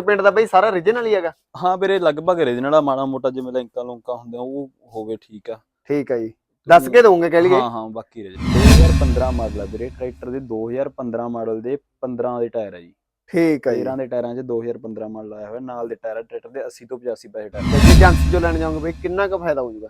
ਪਿੰਡ ਦਾ ਬਈ ਸਾਰਾ origignal ਹੀ ਹੈਗਾ। ਹਾਂ ਵੀਰੇ ਲਗਭਗ ਰੀਜਨਲ ਆ ਮਾੜਾ ਮੋਟਾ ਜਿਵੇਂ ਲਿੰਕਾਂ ਲੁੰਕਾਂ ਹੁੰਦੇ ਆ ਉਹ ਹੋਵੇ ਠੀਕ ਆ। ਠੀਕ ਹੈ ਜੀ। ਦੱਸ ਕੇ ਦਊਂਗੇ ਕਹਿ ਲਈਏ। ਹਾਂ ਹਾਂ ਬਾਕੀ ਰੀਜਨਲ 2015 ਮਾਡਲ ਆ ਵੀਰੇ ਟਰੈਕਟਰ ਦੇ 2015 ਮਾਡਲ ਦੇ 15 ਦੇ ਟਾਇਰ ਆ ਜੀ। ਠੀਕ ਹੈ ਜੀ। 13 ਦੇ ਟਾਇਰਾਂ 'ਚ 2015 ਮਾਡਲ ਆਇਆ ਹੋਇਆ ਨਾਲ ਦੇ ਟਾਇਰ ਆ ਟਰੈਕਟਰ ਦੇ 80 ਤੋਂ 85 ਪੈਸੇ ਟਾਇਰ। ਤੇ ਜੇ ਏਜੰਸੀ ਚੋਂ ਲੈਣ ਜਾਓਗੇ ਬਈ ਕਿੰਨਾ ਕੁ ਫਾਇਦਾ ਹੋ ਜਾਊਗਾ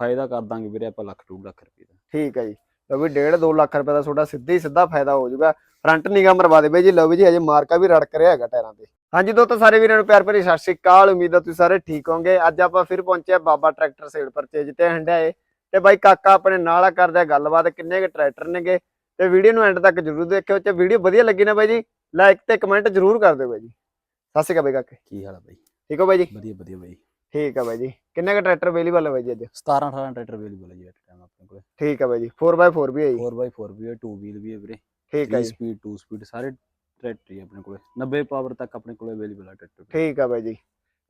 ਫਾਇਦਾ ਕਰ ਦਾਂਗੇ ਵੀਰੇ ਆਪਾਂ ਲੱਖ 2 ਲੱਖ ਰੁਪਏ ਦਾ। ਠੀਕ ਹੈ ਜੀ। ਲਓ ਵੀ 1.5 2 ਲੱਖ ਰੁਪਏ ਦਾ ਤੁਹਾਡਾ ਸਿੱਧਾ ਹੀ ਸਿੱਧਾ ਫਾਇਦਾ ਹੋ ਜਾਊਗਾ ਫਰੰਟ ਨਿਗਾ ਮਰਵਾ ਦੇ ਬਈ ਜੀ। ਲਓ ਵੀ ਜੀ ਹਜੇ ਮਾਰਕਾ ਵੀ ਰੜਕ ਰਿਹਾ ਹੈਗਾ ਟਾਇਰਾਂ ਤੇ। ਹਾਂਜੀ ਦੋਸਤੋ ਸਾਰੇ ਵੀਰਾਂ ਨੂੰ ਪਿਆਰ ਭਰੀ ਸਤਿ ਸ਼੍ਰੀ ਅਕਾਲ। ਉਮੀਦ ਹੈ ਤੁਸੀਂ ਸਾਰੇ ਠੀਕ ਹੋਵੋਗੇ। ਅੱਜ ਆਪਾਂ ਫਿਰ ਪਹੁੰਚੇ ਆ ਬਾਬਾ ਟਰੈਕਟਰ ਸੇਲ ਪਰਚੇਜ ਤੇ ਹੰਡਾਏ। ਤੇ ਬਾਈ ਕਾਕਾ ਆਪਣੇ ਨਾਲ ਕਰਦੇ ਆ ਗੱਲਬਾਤ ਕਿੰਨੇ ਕੁ ਟਰੈਕਟਰ ਨੇਗੇ। ਤੇ ਵੀਡੀਓ ਨੂੰ ਐਂਡ ਤੱਕ ਜਰੂਰ ਦੇਖਿਓ। ਤੇ ਵੀਡੀਓ ਵਧੀਆ ਲੱਗੀ ਨਾ ਬਾਈ ਜੀ ਲਾਈਕ ਤੇ ਕਮੈਂਟ ਜਰੂਰ ਕਰ ਦਿਓ ਬਾਈ ਜੀ। ਸਤਿ ਸ਼੍ਰੀ ਅਕਾਲ ਬਾਈ ਕਾਕੇ। ਕੀ ਹਾਲ ਆ ਬਾਈ? ਠੀਕ ਹੋ ਬਾਈ ਜੀ? ਵਧੀਆ ਵਧੀਆ ਬਾਈ। ਠੀਕ ਆ ਬਾਈ ਜੀ। ਕਿੰਨੇ ਕੁ ਟਰੈਕਟਰ ਅਵੇਲੇਬਲ ਹੈ ਬਾਈ ਜੀ ਅੱਜ? 17 18 ਟਰੈਕਟਰ ਅਵੇਲੇਬਲ ਹੈ ਜੀ ਇਸ ਟਾਈਮ ਆਪਣੇ ਕੋਲ। ਠੀਕ ਆ ਬਾਈ ਜੀ। 4x4 ਵੀ ਹੈ ਜੀ। 4x4 ਵੀ ਹੈ 2 ਵੀਲ ਵੀ ਹੈ ਵੀਰੇ। ਠੀਕ ਆ 3 ਜੀ। ਸਪੀਡ 2 ਸਪੀਡ ਸਾਰੇ ਟਰੈਕਟਰ ਹੀ ਆਪਣੇ ਕੋਲੇ। 90 ਪਾਵਰ ਤੱਕ ਆਪਣੇ ਕੋਲੇ ਅਵੇਲੇਬਲ ਹੈ ਟਰੈਕਟਰ ਠੀਕ ਆ ਬਾਈ ਜੀ।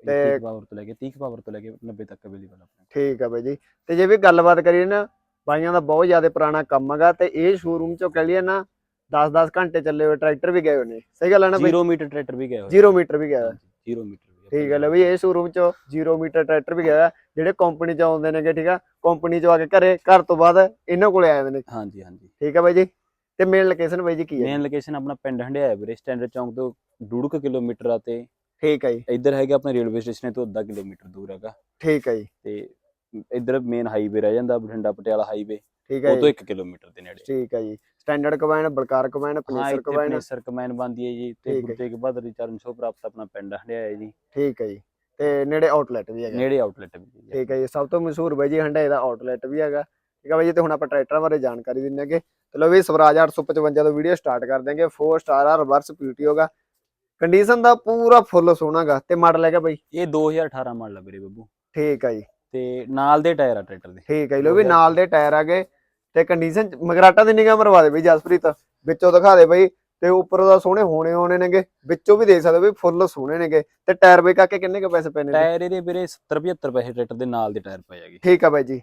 ਤੇ- 30 ਪਾਵਰ ਤੋਂ ਲੈ ਕੇ 30 ਪਾਵਰ ਤੋਂ ਲੈ ਕੇ 90 ਤੱਕ ਅਵੇਲੇਬਲ ਆਪਣੇ ਠੀਕ ਆ ਬਾਈ ਜੀ। ਤੇ ਜੇ ਵੀ ਗੱਲਬਾਤ ਕਰੀਏ ਨਾ ਬਾਈਆਂ ਦਾ ਬਹੁਤ ਜ਼ਿਆਦਾ ਪੁਰਾਣਾ ਕੰਮ ਹੈਗਾ ਤੇ ਇਹ ਸ਼ੋਰੂਮ ਚੋਂ ਕਹ ਲਈਏ ਨਾ 10-10 ਘੰਟੇ ਚੱਲੇ ਹੋਏ ਟਰੈਕਟਰ ਵੀ ਗਏ ਹੋਏ ਨੇ। ਸਹੀ ਗੱਲ ਹੈ ਨਾ ਬਾਈ? 0 ਮੀਟਰ ਟਰੈਕਟਰ ਵੀ ਗਏ ਹੋਏ 0 ਮੀਟਰ ਵੀ ਹੋਇਆ। 0 ਮੀਟਰ ਠੀਕ ਹੈ ਲੈ ਬਈ ਇਹ ਸ਼ੋਰੂਮ ਚੋਂ 0 ਮੀਟਰ ਟਰੈਕਟਰ ਵੀ ਗਿਆ। ਜਿਹੜੇ ਕੰਪਨੀ ਚ ਆਉਂਦੇ ਨੇਗੇ ਠੀਕ ਆ? ਕੰਪਨੀ ਚੋਂ ਆ ਕੇ ਘਰੇ ਘਰ ਤੋਂ ਬਾਅਦ ਇਹਨਾਂ ਕੋਲੇ ਆ ਜਾਂਦੇ ਨੇ। ਹਾਂਜੀ ਹਾਂਜੀ। ਠੀਕ ਆ ਬਾਈ ਜੀ। ਤੇ ਮੇਨ ਲੋਕੇਸ਼ਨ ਬਾਈ ਜੀ ਕੀ ਹੈ? ਮੇਨ ਲੋਕੇਸ਼ਨ ਆਪਣਾ ਪਿੰਡ ਹੰਡਿਆਇਆ ਵੀਰੇ ਸਟੈਂਡਰਡ ਚੌਂਕ ਤੋਂ 1.5 ਕਿਲੋਮੀਟਰ ਆ ਤੇ ਠੀਕ ਹੈ ਜੀ। ਇੱਧਰ ਹੈਗਾ ਆਪਣੇ ਰੇਲਵੇ ਸਟੇਸ਼ਨ ਤੋਂ ਅੱਧਾ ਕਿਲੋਮੀਟਰ ਦੂਰ ਹੈਗਾ। ਠੀਕ ਹੈ ਜੀ। ਤੇ ਇੱਧਰ ਮੇਨ ਹਾਈਵੇ ਰਹਿ ਜਾਂਦਾ ਬਠਿੰਡਾ ਪਟਿਆਲਾ ਹਾਈਵੇ ਠੀਕ ਹੈ ਉਹ ਤੋਂ ਜੀ। 1 ਕਿਲੋਮੀਟਰ ਦੇ ਨੇੜੇ। ਠੀਕ ਹੈ ਜੀ। ਸਟੈਂਡਰਡ ਕਬਾਇਨ ਬਲਕਾਰ ਪਲੇਸਰ ਇੱਥੇ ਕਬਾਇਨ ਪਲੇਸਰ ਕਮੈਨ ਬੰਦੀ ਹੈ ਜੀ ਤੇ। ਗੁਰੂ ਤੇਗ ਬਹਾਦਰ ਚਰਨ ਛੋਹ ਪ੍ਰਾਪਤ ਆਪਣਾ ਪਿੰਡ ਹੰਡਿਆਇਆ ਜੀ। ਠੀਕ ਹੈ ਜੀ। ਤੇ ਨੇੜੇ ਆਊਟਲੈਟ ਵੀ ਹੈਗਾ। ਨੇੜੇ ਆਊਟਲੈਟ ਵੀ ਠੀਕ ਹੈ ਜੀ। ਸਭ ਤੋਂ ਮਸ਼ਹੂਰ ਬਾਈ ਜੀ ਹੰਡਾਏ ਦਾ ਆਊਟਲੈਟ ਵੀ ਹੈਗਾ। ਠੀਕ ਹੈ ਬਾਈ ਜੀ ਤੇ ਹੁਣ ਆਪਾਂ ਟਰੈਕਟਰਾਂ ਬਾਰੇ ਜਾਣਕਾਰੀ ਦਿੰਨੇਗੇ ਤੇ ਲੋ ਵੀ ਸਵਰਾਜ 855 ਤੋਂ ਵੀਡੀਓ ਸਟਾਰਟ ਕਰ ਦਿਆਂਗੇ 4 ਸਟਾਰ ਆ ਰਿਵਰਸ ਪੀਟੀ ਹੋਗਾ ਕੰਡੀਸ਼ਨ ਦਾ ਪੂਰਾ ਫੁੱਲ ਸੋਹਣਾਗਾ ਤੇ ਮਾਡਲ ਹੈਗਾ ਬਾਈ? ਇਹ 2018 ਮਾਡਲ ਆ ਵੀਰੇ ਬੱਬੂ। ਠੀਕ ਹੈ ਜੀ। ਤੇ ਨਾਲ ਦੇ ਟਾਇਰ ਆ ਟਰੈਕਟਰ ਦੇ। ਠੀਕ ਹੈ ਜੀ। ਲੋ ਵੀ ਨਾਲ ਦੇ ਟਾਇਰ ਆਗੇ ਤੇ ਕੰਡੀਸ਼ਨ ਮਗਰਾਟਾ ਦੀ ਨਿਗਾਹ ਮਰਵਾ ਦੇ ਬਈ ਜਸਪ੍ਰੀਤ। ਵਿੱਚੋਂ ਦਿਖਾ ਦੇ ਬਈ। ਤੇ ਉੱਪਰੋਂ ਦਾ ਸੋਹਣੇ ਹੋਣੇ ਹੋਣੇ ਨੇਗੇ। ਵਿੱਚੋਂ ਵੀ ਦੇਖ ਸਕਦੇ ਹੋ ਵੀ ਫੁੱਲ ਸੋਹਣੇ ਨੇਗੇ। ਤੇ ਟਾਇਰ ਬਈ ਕਾਕੇ ਕਿੰਨੇ ਕ ਪੈਸੇ ਪੈਣੇ ਨੇ ਟਾਇਰ ਇਹਦੇ ਵੀਰੇ 70 75 ਪੈਸੇ ਟਰੈਕਟਰ ਦੇ ਨਾਲ ਦੇ ਟਾਇਰ ਪਏ ਹੈਗੇ। ਠੀਕ ਆ ਬਾਈ ਜੀ।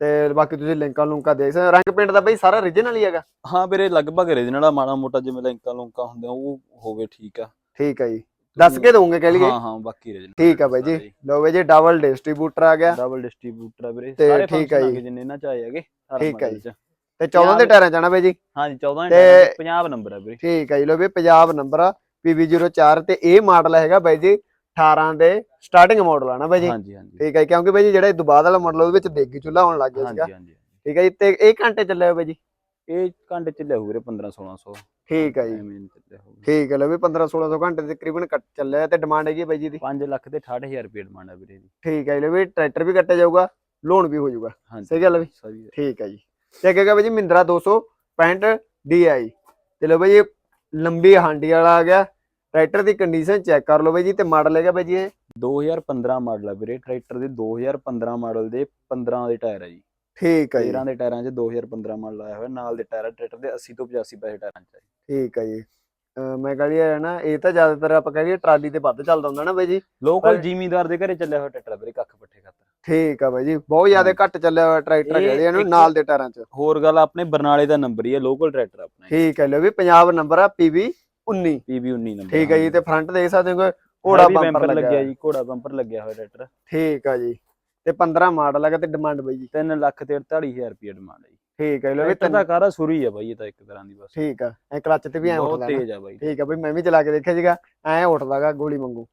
ਤੇ ਬਾਕੀ ਤੁਸੀਂ ਲਿੰਕਾਂ ਲੁੰਕਾਂ ਦੇਖ ਸਕਦੇ ਹੋ। ਰੰਗ ਪਿੰਡ ਦਾ ਬਈ ਸਾਰਾ origignal ਹੀ ਹੈਗਾ। ਹਾਂ ਵੀਰੇ ਲਗਭਗ ਰੀਜਨਲ ਆ ਮਾੜਾ ਮੋਟਾ ਜਿਵੇਂ ਲਿੰਕਾਂ ਲੁੰਕਾਂ ਹੁੰਦੇ ਆ ਉਹ ਹੋਵੇ ਠੀਕ ਆ। ਠੀਕ ਹੈ ਜੀ। ਦੱਸ ਕੇ ਦਊਂਗੇ ਕਹਿ ਲਈਏ। ਹਾਂ ਹਾਂ ਬਾਕੀ ਰੀਜਨਲ ਠੀਕ ਆ ਬਾਈ ਜੀ। ਲੋ ਬਾਈ ਜੀ ਡਬਲ ਡਿਸਟ੍ਰੀਬਿਊਟਰ ਆ ਗਿਆ। ਡਬਲ ਡਿਸਟ੍ਰੀਬਿਊਟਰ ਆ ਵੀਰੇ। ਤੇ ਸਾਰੇ ਠੀਕ ਆ ਜੀ। ਜਿੰਨੇ ਇਹਨਾਂ ਚ ਆਏ ਹੈਗੇ ਹਰ ਠੀਕ ਆ model। ਚ। ਤੇ 14 ਦੇ ਟਾਇਰਾਂ ਚਾਣਾ ਬਾਈ ਜੀ। ਹਾਂਜੀ 14 ਤੇ- 50 ਨੰਬਰ ਆ ਵੀਰੇ। ਠੀਕ ਹੈ ਜੀ। ਲੋ ਵੀ ਪੰਜਾਬ ਨੰਬਰ ਆ PV04 ਤੇ ਇਹ ਮਾਡਲ ਹੈਗਾ ਬਾਈ ਜੀ। 18 ਦੇ ਸਟਾਰਟਿੰਗ ਮਾਡਲ ਆ ਨਾ ਬਾਈ ਜੀ? ਹਾਂਜੀ ਹਾਂਜੀ। ਠੀਕ ਹੈ ਕਿਉਂਕਿ ਬਾਈ ਜੀ ਜਿਹੜਾ ਇਹ ਤੋਂ ਬਾਅਦ ਵਾਲਾ ਮਾਡਲ ਉਹਦੇ ਵਿੱਚ ਦੇਗੀ ਚੁੱਲਾ ਹੋਣ ਲੱਗ ਗਿਆ ਸੀਗਾ। ਹਾਂਜੀ ਹਾਂਜੀ। ਠੀਕ ਹੈ ਜੀ ਤੇ ਇਹ ਘੰਟੇ ਚੱਲਿਆ ਬਾਈ ਜੀ? ਇਹ ਘੰਟੇ ਚ ਲਿਆਉ ਵੀਰੇ 15 1600 ਠੀਕ ਹੈ ਜੀ। ਚੱਲਿਆ ਹੋਊ। ਠੀਕ ਹੈ ਲੋ ਵੀ 15 1600 ਘੰਟੇ ਦੇ ਤਕਰੀਬਨ ਕੱਟ ਚੱਲਿਆ ਤੇ ਡਿਮਾਂਡ ਹੈਗੀ ਹੈ ਬਾਈ ਜੀ ਦੀ। 5 ਲੱਖ ਤੇ 68000 ਰੁਪਏ ਡਿਮਾਂਡ ਆ ਵੀਰੇ ਦੀ ਠੀਕ ਹੈ ਲੋ ਵੀ ਟਰੈਕਟਰ ਵੀ ਕੱਟਿਆ ਜਾਊਗਾ ਲੋਨ ਵੀ ਹੋ ਜਾਊਗਾ। ਸਹੀ ਗੱਲ ਬਈ? ਹੈ। ਠੀਕ ਹੈ ਜੀ। ਤੇ ਅੱਗੇ ਬਾਈ ਜੀ ਮਿੰਦਰਾ 265 DI ਚਲੋ ਬਾਈ ਇਹ ਲੰਬੀ ਹਾਂਡੀ ਵਾਲਾ ਆ ਗਿਆ। ਟਰੈਕਟਰ ਦੀ ਕੰਡੀਸ਼ਨ ਚੈੱਕ ਕਰ ਲਓ ਬਾਈ ਜੀ ਤੇ ਮਾਡਲ ਹੈਗਾ ਬਾਈ ਜੀ ਇਹ। 2015 ਮਾਡਲ ਆ ਵੀਰੇ ਟਰੈਕਟਰ ਦੇ 2015 ਮਾਡਲ ਦੇ 15 ਦੇ ਟਾਇਰ ਆ ਜੀ। ਠੀਕ ਹੈ ਜੀ। 13 ਦੇ ਟਾਇਰਾਂ 'ਚ 2015 ਮਾਡਲ ਆਇਆ ਹੋਇਆ ਨਾਲ ਦੇ ਟਾਇਰ ਆ, ਟਰੈਕਟਰ ਦੇ 80 ਤੋਂ 85 ਪੈਸੇ ਟਾਇਰਾਂ 'ਚ ਆ। ਠੀਕ ਹੈ ਜੀ। ਮੈਂ ਕਹ ਲਿਆ ਹੈ ਨਾ ਇਹ ਤਾਂ ਜ਼ਿਆਦਾਤਰ ਆਪਾਂ ਕਹ ਲਈਏ ਟਰਾਲੀ ਤੇ ਵੱਧ ਚੱਲਦਾ ਹੁੰਦਾ ਨਾ ਬਾਈ ਜੀ। ਲੋਕਲ ਜ਼ਿਮੀਂਦਾਰ ਦੇ ਘਰੇ ਚੱਲਿਆ ਹੋਇਆ ਟਰੈਕਟਰ ਆ ਵੀਰੇ ਕੱਖ ਪੱਠੇ ਖਾਤਰ। ਠੀਕ ਆ ਬਾਈ ਜੀ ਬਹੁਤ ਜ਼ਿਆਦਾ ਘੱਟ ਚੱਲਿਆ ਹੋਇਆ ਟਰੈਕਟਰ ਕਹਿੰਦੇ ਇਹਨੂੰ ਨਾਲ ਦੇ ਟਾਇਰਾਂ 'ਚ। ਹੋਰ ਗੱਲ ਆਪਣੇ ਬਰਨਾਲੇ ਦਾ ਨੰਬਰ ਹੀ ਹੈ ਲੋਕਲ ਟਰੈਕਟਰ ਆਪਣਾ। ਠੀਕ ਹੈ ਲਓ ਵੀ ਪੰਜਾਬ ਨੰਬਰ ਆ PV 19 PB 19 ਨੰਬਰ ਠੀਕ ਹੈ ਜੀ ਤੇ ਫਰੰਟ ਦੇਖ ਸਕਦੇ ਹੋ ਘੋੜਾ ਬੰਪਰ ਲੱਗਿਆ ਜੀ ਘੋੜਾ ਬੰਪਰ ਲੱਗਿਆ ਹੋਇਆ ਟਰੈਕਟਰ ਠੀਕ ਆ ਜੀ ਤੇ 15 ਮਾਡਲ ਹੈਗਾ ਤੇ ਡਿਮਾਂਡ ਬਾਈ ਜੀ। 3 ਲੱਖ ਤੇ 48000 ਰੁਪਏ ਡਿਮਾਂਡ ਹੈ ਜੀ। ਠੀਕ ਹੈ ਟਰੈਕਟਰ ਦਾ ਕਾਰਾ ਸੁਰੀ ਆ ਬਾਈ ਇਹ ਤਾਂ ਇੱਕ ਤਰ੍ਹਾਂ ਦੀ ਬਸ। ਠੀਕ ਆ ਐ ਕਲੱਚ ਤੇ ਵੀ ਐ ਉੱਠਦਾ। ਤੇਜ਼ ਆ ਬਾਈ। ਠੀਕ ਆ ਬਈ ਮੈਂ ਵੀ ਚਲਾ ਕੇ ਦੇਖਿਆ ਸੀਗਾ ਐ ਉੱਠਦਾਗਾ ਗੋਲੀ ਵਾਂਗੂ।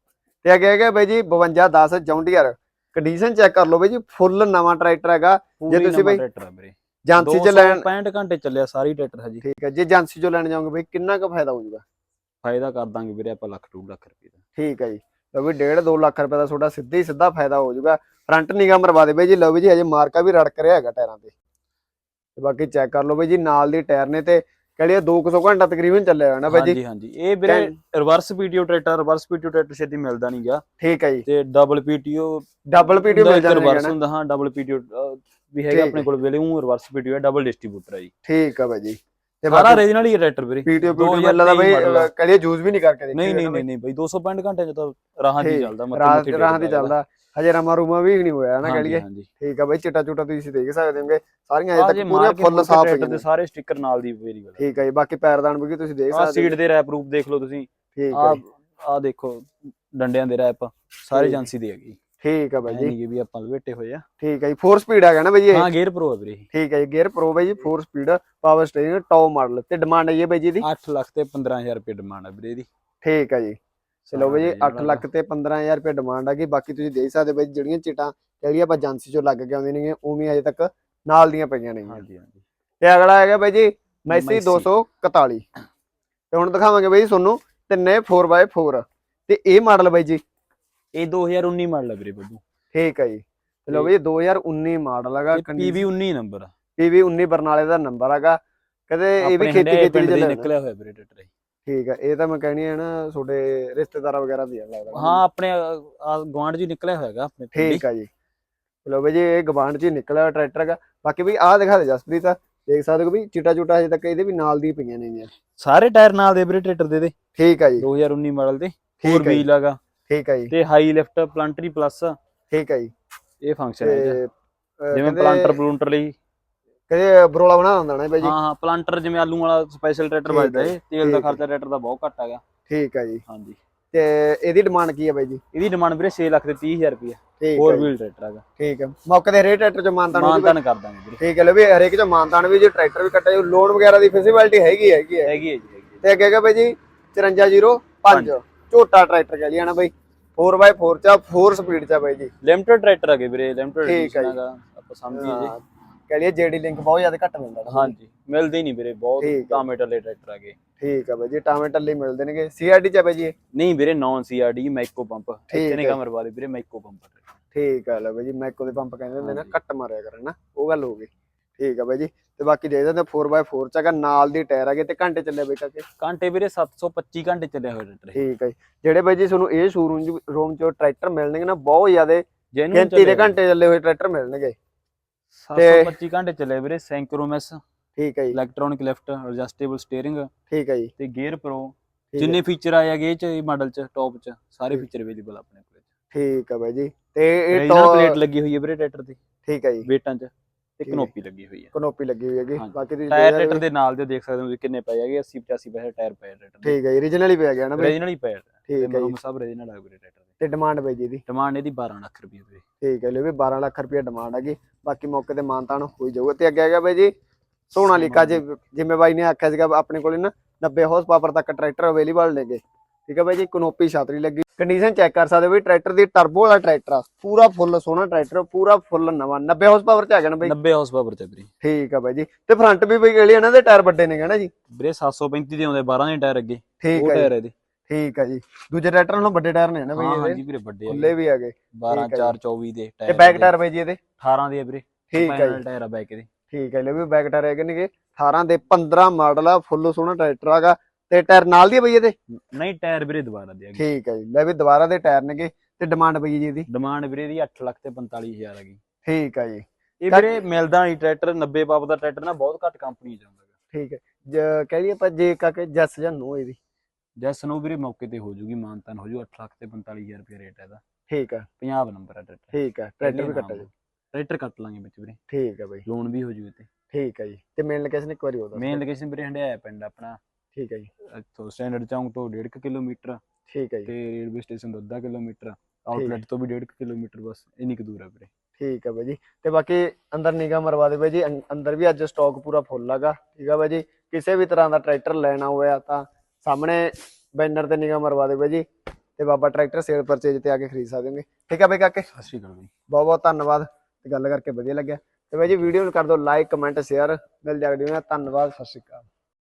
ਤੇ ਅੱਗੇ ਹੈਗਾ ਬਾਈ ਜੀ 5210 ਜੌਂਡੀਅਰ। ਕੰਡੀਸ਼ਨ ਚੈੱਕ ਕਰ ਲਓ ਬਾਈ ਜੀ ਫੁੱਲ ਨਵਾਂ ਟਰੈਕਟਰ ਹੈਗਾ। ਪੂਰੀ ਤੁਸੀਂ ਬਈ ਟਰੈਕਟਰ ਆ ਵੀਰੇ। ਏਜੰਸੀ ਚ ਲੈਣ 65 ਘੰਟੇ ਚੱਲਿਆ ਸਾਰੀ ਟਰੈਕਟਰ ਹਜੀ ਠੀਕ ਹੈ ਜੇ ਏਜੰਸੀ ਚੋਂ ਲੈਣ ਜਾਓਗੇ ਬਾਈ ਕਿੰਨਾ ਕੁ ਫਾਇਦਾ ਹੋ ਜਾਊਗਾ ਫਾਇਦਾ ਕਰ ਦਾਂਗੇ ਵੀਰੇ ਆਪਾਂ ਲੱਖ 2 ਲੱਖ ਰੁਪਏ ਦਾ। ਠੀਕ ਹੈ ਜੀ। ਲਓ ਵੀ 1.5 2 ਲੱਖ ਰੁਪਏ ਦਾ ਤੁਹਾਡਾ ਸਿੱਧਾ ਹੀ ਸਿੱਧਾ ਫਾਇਦਾ ਹੋ ਜਾਊਗਾ। ਫਰੰਟ ਨਿਗਾ ਮਰਵਾ ਦੇ ਬਾਈ ਜੀ ਲਓ ਵੀ ਜੀ ਹਜੇ ਮਾਰਕਾ ਵੀ ਰੜਕ ਰਿਹਾ ਹੈਗਾ ਟਾਇਰਾਂ ਤੇ। ਤੇ ਬਾਕੀ ਚੈੱਕ ਕਰ ਲਓ ਬਾਈ ਜੀ ਨਾਲ ਦੀ ਟਾਇਰ ਨੇ ਤੇ ਕਹਿੰਦੇ 200 ਘੰਟਾ ਤਕਰੀਬਨ ਚੱਲਿਆ ਹੋਣਾ ਬਾਈ ਜੀ। ਹਾਂਜੀ ਹਾਂਜੀ। ਇਹ ਵੀਰੇ reverse PTO tractor reverse PTO tractor ਛੇਤੀ ਮਿਲਦਾ ਨਹੀਂ ਗਿਆ ਠੀਕ ਹੈ ਜੀ। ਤੇ ਡਬਲ ਪੀਟੀਓ ਡਬਲ ਪੀਡੀਓ ਮਿਲ ਜਾਣਗੇ ਰਿਵਰਸ ਨਾ ਹੁੰਦਾ ਹਾਂ ਡਬਲ ਪੀਟੀਓ ਵੀ ਹੈਗਾ ਹੈ। ਆਪਣੇ ਕੋਲ ਵੇਲੇ ਉਹ ਰਿਵਰਸ ਪੀਟੀਓ ਹੈ ਡਬਲ ਡਿਸਟ੍ਰੀਬਿਊਟਰ ਹੈ ਜੀ। ਠੀਕ ਆ ਬਾਈ ਜੀ। ਤੇ ਸਾਰਾ ਬਾਕੀ ਰੀਜਨਲ ਹੀ ਹੈ ਟਰੈਕਟਰ ਵੀਰੇ। ਪੀਡੀਓ ਪੀਡੀਓ 2023 ਮਿਲਦਾ ਬਾਈ। ਕਦੇ ਯੂਜ਼ ਵੀ ਨਹੀਂ ਕਰਕੇ ਦੇਖਿਆ ਨਹੀਂ ਨਹੀਂ ਨਹੀਂ ਨਹੀਂ ਬਾਈ 265 ਘੰਟੇ ਚ ਤਾਂ ਰਾਹਾਂ ਦੀ ਚੱਲਦਾ ਰਾਤ ਮੁੱਠੀ ਰਾਤ ਦੀ ਚੱਲਦਾ। ਹਜੇ ਰਮਾ ਰੂਮਾ ਵੀ ਨਹੀਂ ਹੋਇਆ ਨਾ ਹਾਂਜੀ ਠੀਕ ਆ ਬਾਈ ਚਿੱਟਾ ਚੁੱਟਾ ਤੁਸੀਂ ਦੇਖ ਸਕਦੇ ਹੋਗੇ। ਸਾਰੀਆਂ ਅਜੇ ਤੱਕ ਪੂਰੀਆਂ ਫੁੱਲ ਸਾਫ਼ ਦੇ ਨੇ। ਸਾਰੇ ਸਟicker ਨਾਲ ਦੀ ਅਵੇਲੇਬਲ ਹੈ ਠੀਕ ਆ ਜੀ ਬਾਕੀ ਪੈਰਦਾਨ ਵੀ ਤੁਸੀਂ ਦੇਖ ਆ ਸਕਦੇ ਸੀਟ ਹੋ। ਦੇ ਰੈਪ ਰੂਪ ਦੇਖ ਲਓ ਤੁਸੀਂ। ਠੀਕ ਆ ਆ ਦੇਖੋ ਡੰਡਿਆਂ ਦੇ ਰੈਪ ਸਾਰੇ। ਏਜੰਸੀ ਦੇ ਹੈਗੇ। ਠੀਕ ਆ ਬਾਈ ਜੀ। ਕਿ ਵੀ ਆਪਾਂ ਲਵੇਟੇ ਹੋਏ ਆ। ਠੀਕ ਹੈ ਜੀ 4 ਸਪੀਡ ਆ ਗਿਆ ਨਾ ਬਾਈ ਜੀ ਇਹ? ਹਾਂ ਗੇਅਰ ਪ੍ਰੋ ਹੈ ਵੀਰੇ ਠੀਕ ਹੈ ਜੀ ਗੇਅਰ ਪ੍ਰੋ ਬਾਈ ਜੀ 4 speed power steering top model ਤੇ ਡਿਮਾਂਡ ਹੈ ਬਾਈ ਜੀ ਦੀ 8 ਲੱਖ ਤੇ 15000 ਰੁਪਏ ਡਿਮਾਂਡ ਹੈ ਵੀਰੇ ਇਹਦੀ। ਠੀਕ ਹੈ ਜੀ। ਚਲੋ ਬਾਈ ਜੀ ਸਾਰਾ 8 ਲੱਖ ਤੇ 15000 ਰੁਪਏ ਡਿਮਾਂਡ ਹੈਗੀ ਬਾਕੀ ਤੁਸੀਂ ਦੇਖ ਸਕਦੇ ਬਾਈ ਜਿਹੜੀਆਂ ਚਿਟਾਂ ਜਿਹੜੀਆਂ ਆਪਾਂ ਏਜੰਸੀ ਚੋਂ ਲੱਗ ਕੇ ਆਉਂਦੀਆਂ ਨੇ ਉਵੇਂ ਹਜੇ ਤੱਕ ਨਾਲ ਦੀਆਂ ਪਈਆਂ ਨੇ ਹਾਂਜੀ ਹਾਂਜੀ। ਤੇ ਅਗਲਾ ਹੈਗਾ ਬਾਈ ਜੀ ਮੈਸੀ ਮੈਸੀ। 241 ਤੇ ਹੁਣ ਦਿਖਾਵਾਂਗੇ ਬਾਈ ਜੀ ਤੁਹਾਨੂੰ ਤਿੰਨੇ 4x4 ਤੇ ਇਹ ਮਾਡਲ ਬਾਈ ਜੀ ਇਹ 2019 ਮਾਡਲ ਹੈ ਵੀਰੇ ਬੱਬੂ ਠੀਕ ਹੈ ਜੀ। ਬਾਈ ਜੀ 2019 ਮਾਡਲ ਹੈਗਾ PV 19 ਨੰਬਰ ਆ। ਪੀਵੀ 19 ਬਰਨਾਲੇ ਦਾ ਨੰਬਰ ਹੈਗਾ। ਕਦੇ ਇਹ ਵੀ ਖੇਤੀ ਖੇਤੀ ਦੇ ਨਿਕਲਿਆ ਹੋਇਆ ਵੀਰੇ ਟਰੈਕਟਰ। ਠੀਕ ਹੈ ਇਹ ਤਾਂ ਮੈਂ ਕਹਿਣੀ ਹੈ ਨਾ ਤੁਹਾਡੇ ਰਿਸ਼ਤੇਦਾਰਾਂ ਵਗੈਰਾ ਦੀ ਲੱਗਦਾ। ਹਾਂ ਆਪਣੇ ਗਵਾਂਡ ਜੀ ਨਿਕਲਿਆ ਹੋਇਆਗਾ ਆਪਣੇ। ਠੀਕ ਹੈ। ਜੀ। ਚਲੋ ਬਾਈ ਜੀ ਇਹ ਗਵਾਂਡ ਹੀ ਨਿਕਲਿਆ ਟਰੈਕਟਰ ਹੈਗਾ। ਬਾਕੀ ਵੀ ਆਹ ਦਿਖਾ ਦੇ ਜਸਪ੍ਰੀਤ। ਦੇਖ ਸਕਦੇ ਹੋ ਵੀ ਚਿੱਟਾ ਚੁੱਟਾ ਹਜੇ ਤੱਕ ਇਹਦੇ ਵੀ ਨਾਲ ਦੀ ਪਈਆਂ ਨੇ ਸਾਰੇ ਟਾਇਰ ਨਾਲ ਦੇ ਵੀਰੇ ਟਰੈਕਟਰ ਦੇ ਦੇ ਠੀਕ ਹੈ ਜੀ। 2019 ਮਾਡਲ ਦੇ। ਠੀਕ 4 ਹੈ ਜੀ। ਵੀਲ ਹੈਗਾ। ਠੀਕ ਹੈ ਜੀ। ਤੇ ਹਾਈ ਲਿਫਟ ਪਲੰਟਰੀ ਪਲੱਸ ਠੀਕ ਹੈ ਜੀ। ਇਹ ਫੰਕਸ਼ਨ ਹੈ ਇਹਦਾ। ਤੇ ਜਿਵੇਂ ਪਲਾਂਟਰ ਪਲੂੰਟਰ ਲਈ। ਕਹਿੰਦੇ ਬਰੋਲਾ ਬਣਾ ਦਿੰਦਾ ਨਾ ਬਾਈ ਜੀ। ਹਾਂ ਹਾਂ ਪਲਾਂਟਰ ਜਿਵੇਂ ਆਲੂ ਵਾਲਾ ਸਪੈਸ਼ਲ ਟਰੈਕਟਰ ਵੱਜਦਾ ਹੈ, ਏ ਤੇਲ ਦਾ। ਖਰਚਾ ਟਰੈਕਟਰ ਦਾ ਬਹੁਤ ਘੱਟ ਹੈਗਾ ਠੀਕ ਹੈ ਜੀ। ਹਾਂਜੀ। ਤੇ ਇਹਦੀ ਡਿਮਾਂਡ ਕੀ ਹੈ ਬਾਈ ਜੀ? ਇਹਦੀ ਡਿਮਾਂਡ ਵੀਰੇ 6 ਲੱਖ ਤੇ 30000 ਰੁਪਏ ਠੀਕ 4 ਹੈ ਜੀ, ਵੀਲ ਟਰੈਕਟਰ ਹੈਗਾ ਠੀਕ ਹੈ ਮੌਕੇ ਦੇ ਰੇਟ ਟਰੈਕਟਰ ਚ ਮਾਨਤਾਨ ਮਾਨਤਾਨ ਕਰ ਦਾਂਗੇ ਵੀਰੇ। ਠੀਕ ਹੈ ਲੈ ਵੀ ਹਰੇਕ ਚ ਮਾਨਤਾਨ ਵੀ ਜੀ ਟਰੈਕਟਰ ਵੀ ਕੱਟਿਆ ਲੋਨ ਵਗੈਰਾ ਦੀ ਫੈਸਿਲਿਟੀ ਹੈਗੀ ਹੈਗੀ ਹੈ ਹੈਗੀ ਹੈ ਜੀ ਤੇ ਅੱਗੇ ਹੈਗਾ ਬਾਈ ਜੀ 5405 ਝੋਟਾ ਟਰੈਕਟਰ ਕਹਿ ਲਿਆ ਨਾ ਬਾਈ 4x4 ਚ 4 ਸਪੀਡ ਚ ਆ ਬਾਈ ਜੀ ਲਿਮਟਡ ਟਰੈਕਟਰ ਹੈਗੇ ਵੀਰੇ ਲਿਮਟਡ ਠੀਕ ਹੈ ਜੀ। ਆਪਾਂ ਸਮਝੀਏ ਜੀ ਕਹਿ ਲਈਏ ਜੇਡੀ ਲਿੰਕ ਬਹੁਤ ਜ਼ਿਆਦਾ ਘੱਟ ਮਿਲਦਾ। ਹਾਂਜੀ ਮਿਲਦੇ ਨਹੀਂ ਵੀਰੇ ਬਹੁਤ। ਟਾਮੇਟਰ ਦੇ ਟਰੈਕਟਰ ਹੈਗੇ ਠੀਕ ਆ ਬਾਈ ਜੀ ਟਾਮੇਟਰ ਲਈ ਮਿਲਦੇ ਨੇਗੇ ਸੀਆਰਡੀ ਚ ਆ ਬਾਈ ਜੀ? ਨਹੀਂ ਵੀਰੇ ਨਾਨ ਸੀਆਰਡੀ ਮਾਈਕੋ ਪੰਪ ਇੱਥੇ ਨੇ। ਕਮਰ ਵਾਲੇ ਵੀਰੇ ਮਾਈਕੋ ਪੰਪ ਠੀਕ ਆ ਲੈ ਬਾਈ ਜੀ ਮੈਕੋ ਦੇ ਪੰਪ ਕਹਿੰਦੇ ਹੁੰਦੇ ਨਾ। ਕੱਟ ਮਾਰਿਆ ਕਰਨ ਨਾ ਉਹ ਗੱਲ ਹੋ ਗਈ ਠੀਕ ਆ ਬਾਈ ਜੀ। ਤੇ ਬਾਕੀ ਦੇ ਦਿੰਦੇ 4x4 ਚ ਹੈਗਾ ਨਾਲ ਦੀ ਟਾਇਰ ਹੈਗੇ ਤੇ ਘੰਟੇ ਚੱਲੇ ਬਾਈ ਕਾਕੇ? ਘੰਟੇ ਵੀਰੇ 725 ਘੰਟੇ ਚੱਲਿਆ ਹੋਇਆ ਟਰੈਕਟਰ ਠੀਕ ਹੈ। ਜਿਹੜੇ ਬਾਈ ਜੀ ਤੁਹਾਨੂੰ ਇਹ ਸ਼ੋਰੂਮ ਰੂਮ ਚ ਟਰੈਕਟਰ ਮਿਲਣਗੇ ਨਾ ਬਹੁਤ ਜ਼ਿਆਦੇ ਗਿਣਤੀ ਦੇ ਘੰਟੇ ਚੱਲੇ ਹੋਏ ਟਰੈਕਟਰ ਮਿਲਣਗੇ। 725 ਘੰਟੇ ਚੱਲੇ ਵੀਰੇ ਸੈਂਕਰੋਮੈਸ ਠੀਕ ਹੈ ਜੀ। ਇਲੈਕਟ੍ਰੋਨਿਕ ਲਿਫਟ ਐਡਜਸਟੇਬਲ ਸਟੀਅਰਿੰਗ ਠੀਕ ਹੈ ਜੀ। ਤੇ ਗੇਅਰ ਪ੍ਰੋ ਹੈ। ਜਿੰਨੇ ਫੀਚਰ ਆਏ ਹੈਗੇ ਇਹ ਚ ਇਹ ਮਾਡਲ ਚ ਟੌਪ ਚ ਸਾਰੇ। ਫੀਚਰ ਅਵੇਲੇਬਲ ਆਪਣੇ ਕੋਲ ਠੀਕ ਆ ਬਾਈ ਜੀ। ਤੇ ਇਹ ਟੌਪ ਪਲੇਟ ਲੱਗੀ ਹੋਈ ਹੈ ਵੀਰੇ ਟਰੈਕਟਰ ਤੇ ਠੀਕ ਹੈ ਜੀ। ਵੇਟਾਂ ਚ। ਤੇ। ਕਨੋਪੀ ਲੱਗੀ ਹੋਈ ਹੈ। ਕਨੋਪੀ ਲੱਗੀ ਹੋਈ ਹੈਗੀ। ਬਾਕੀ ਤੁਸੀਂ ਟਾਇਰ ਸਕਦੇ ਦੇ ਨਾਲ ਦੇ ਦੇਖ ਸਕਦੇ ਹੋ ਕਿੰਨੇ ਪਏ ਹੈਗੇ? 80 85 ਪੈਸੇ ਟਾਇਰ ਪਏ ਟਰੈਕਟਰ ਦੇ। ਠੀਕ ਹੈ ਜੀ ਰੀਜਨਲ ਹੀ ਪਿਆ ਗਿਆ ਨਾ ਬਾਈ। ਰੀਜਨਲ ਹੀ ਪਏ ਠੀਕ ਹੈ ਜੀ। ਸਭ ਰੀਜਨਲ ਆ ਦੇ। ਤੇ ਡਿਮਾਂਡ ਬਾਈ ਜੀ ਦੀ ਡਿਮਾਂਡ ਇਹਦੀ 12 ਲੱਖ ਰੁਪਏ ਵੀਰੇ। ਠੀਕ ਹੈ ਲੈ ਵੀ 12 ਲੱਖ ਰੁਪਏ ਡਿਮਾਂਡ ਹੈਗੀ। ਬਾਕੀ ਮੌਕੇ ਤੇ ਮਾਨਤਾਨ ਹੋਈ ਜਾਊਗਾ। ਤੇ ਅੱਗੇ ਹੈਗਾ ਬਾਈ ਜੀ ਸੋਨਾਲੀਕਾ ਜਿ- ਜਿਵੇਂ ਬਾਈ ਨੇ ਆਖਿਆ ਸੀਗਾ ਆਪਣੇ ਕੋਲੇ ਨਾ 90 ਹਾਰਸ ਪਾਵਰ ਤੱਕ ਟਰੈਕਟਰ ਅਵੇਲੇਬਲ ਨੇਗੇ। ਠੀਕ ਹੈ ਬਾਈ ਜੀ ਕਨੋਪੀ ਛਾਤਰੀ ਲੱਗੀ। ਕੰਡੀਸ਼ਨ ਚੈੱਕ ਕਰ ਸਕਦੇ ਹੋ ਵੀ ਟਰੈਕਟਰ ਦੀ ਟਰਬੋ ਵਾਲਾ ਟਰੈਕਟਰ ਆ। ਪੂਰਾ ਫੁੱਲ ਸੋਹਣਾ ਟਰੈਕਟਰ ਪੂਰਾ ਫੁੱਲ ਨਵਾਂ। 90 ਹਾਰਸ ਪਾਵਰ ਚ ਆ ਗਿਆ ਨਾ ਬਾਈ। 90 ਹਾਰਸ ਪਾਵਰ ਚ ਵੀਰੇ। ਠੀਕ ਆ ਬਾਈ ਜੀ। ਤੇ ਫਰੰਟ ਵੀ ਬਈ ਗਲੀ ਇਹਨਾਂ ਦੇ ਟਾਇਰ ਵੱਡੇ ਨਾ ਜੀ। ਵੀਰੇ 735 ਦੇ ਆਉਂਦੇ 12 ਦੇ ਟਾਇਰ ਅੱਗੇ। ਠੀਕ ਟਾਇਰ ਇਹਦੇ। ਠੀਕ ਆ ਜੀ। ਦੂਜੇ ਟਰੈਕਟਰ ਨਾਲੋਂ ਵੱਡੇ ਟਾਇਰ ਨੇ ਨਾ ਬਾਈ ਹਾਂ ਇਹਦੇ। ਹਾਂਜੀ ਵੀਰੇ ਵੱਡੇ ਖੁੱਲੇ ਵੀ ਹੈਗੇ। 12 ਠੀਕ ਹੈ 4 24 ਦੇ ਤੇ ਟਾਇਰ ਬੈਕ ਟਾਇਰ ਬਾਈ ਜੀ ਇਹਦੇ। 18 ਦੇ ਆ ਵੀਰੇ। ਠੀਕ ਪੈਨਲ ਜੀ। ਟਾਇਰ ਆ ਬੈਕ ਦੇ ਠੀਕ ਹੈ ਲੈ ਵੀ ਬੈਕ ਟਾਇਰ ਹੈਗੇ ਨੇਗੇ। 18 ਦੇ 15 ਮਾਡਲ ਆ ਫੁੱਲ ਸੋਹਣਾ ਟਰੈਕਟਰ ਹੈਗਾ। ਤੇ ਟਾਇਰ ਨਾਲ ਦੀ ਬਈ ਇਹਦੇ? ਨਹੀਂ ਟਾਇਰ ਵੀਰੇ ਦੁਬਾਰਾ ਦੇ ਹੈਗੇ ਠੀਕ ਹੈ ਜੀ। ਲੈ ਵੀ ਦੁਬਾਰਾ ਦੇ ਟਾਇਰ ਨੇਗੇ ਤੇ ਡਿਮਾਂਡ ਬਈ ਜੀ ਇਹਦੀ? ਡਿਮਾਂਡ ਵੀਰੇ ਦੀ 8 ਲੱਖ ਤੇ 45000 ਹੈਗੀ ਠੀਕ ਹੈ ਜੀ। ਇਹ ਵੀਰੇ ਮਿਲਦਾ ਨਹੀਂ ਟਰੈਕਟਰ 90 ਪਾਪ ਦਾ ਟਰੈਕਟਰ ਨਾ ਬਹੁਤ ਘੱਟ ਕੰਪਨੀ ਚ ਆਉਂਦਾ ਠੀਕ ਹੈ ਜ- ਕਹਿ ਲਈਏ ਆਪਾਂ ਜੇ ਕਾਕੇ ਜੱਸ ਜਾਂ ਨੋ ਇਹਦੀ। ਜੈਸ ਨੂੰ ਵੀਰੇ ਮੌਕੇ ਤੇ ਹੋ ਜੂਗੀ ਮਾਨਤਾਨ ਹੋ ਜੂ 8 ਲੱਖ ਤੇ 45000 ਰੁਪਏ ਰੇਟ ਹੈ ਇਹਦਾ। ਠੀਕ ਹੈ ਪੰਜਾਬ ਨੰਬਰ ਹੈ ਟਰੈਕਟਰ। ਠੀਕ ਹੈ ਟਰੈਕਟਰ ਵੀ ਕੱਟਾ ਜੀ। ਟਰੈਕਟਰ ਕੱਟ ਲਾਂਗੇ ਵਿੱਚ ਵੀਰੇ। ਠੀਕ ਹੈ ਬਈ। ਲੋਨ ਵੀ ਹੋ ਜੂ ਤੇ ਠੀਕ ਹੈ ਜੀ। ਤੇ ਮੇਨ ਲੋਕੇਸ਼ਨ ਇੱਕ ਵਾਰੀ ਦੱਸ ਮੇਨ। ਲੋਕੇਸ਼ਨ ਵੀਰੇ ਹੰਡਿਆਇਆ ਪਿੰਡ ਆਪਣਾ। ਠੀਕ ਹੈ ਜੀ। ਇੱਥੋਂ ਸਟੈਂਡਰਡ ਚੌਂਕ ਤੋਂ 1.5 ਕਿਲੋਮੀਟਰ। ਠੀਕ ਹੈ ਜੀ। ਤੇ ਰੇਲਵੇ ਸਟੇਸ਼ਨ ਤੋਂ ਅੱਧਾ ਕਿਲੋਮੀਟਰ। ਆਊਟਲੈਟ ਤੋਂ ਵੀ 1.5 ਕਿਲੋਮੀਟਰ ਬਸ ਇੰਨੀ ਕੁ ਦੂਰ ਹੈ ਵੀਰੇ। ਠੀਕ ਹੈ ਬਾਈ ਜੀ। ਤੇ ਬਾਕੀ ਅੰਦਰ ਨਿਗਾਹ ਮਰਵਾ ਦੇ ਬਾਈ ਜੀ। ਅੰਦਰ ਵੀ ਅੱਜ ਸਟਾਕ ਪੂਰਾ ਫੁੱਲ ਹੈਗਾ। ਠੀਕ ਹੈ ਬਾਈ ਜੀ। ਕਿਸੇ ਵੀ ਤਰ੍ਹਾਂ ਦਾ ਟਰੈਕਟਰ ਲੈਣਾ ਹੋਇਆ ਤਾਂ ਸਾਹਮਣੇ ਬੈਨਰ ਤੇ ਨਿਗਾਹ ਮਰਵਾ ਦੇ ਬਾਈ ਜੀ। ਤੇ ਬਾਬਾ ਟਰੈਕਟਰ ਸੇਲ ਪਰਚੇਜ ਤੇ ਆ ਕੇ ਖਰੀਦ ਸਕਦੇ ਹੋਗੇ। ਠੀਕ ਹੈ ਬਾਈ ਕਾਕੇ? ਸਤਿ ਸ਼੍ਰੀ ਅਕਾਲ ਬਈ। ਬਹੁਤ ਬਹੁਤ ਧੰਨਵਾਦ। ਤੇ ਗੱਲ ਕਰਕੇ ਵਧੀਆ ਲੱਗਿਆ। ਤੇ ਬਾਈ ਜੀ ਵੀਡੀਓ ਨੂੰ ਕਰ ਦਿਓ ਲਾਈਕ ਕਮੈਂਟ ਸ਼ੇਅਰ ਮਿਲ ਜਾਗਦੀ ਨਾ ਧੰਨਵਾਦ ਸਤਿ ਸ਼੍ਰੀ ਅਕਾਲ।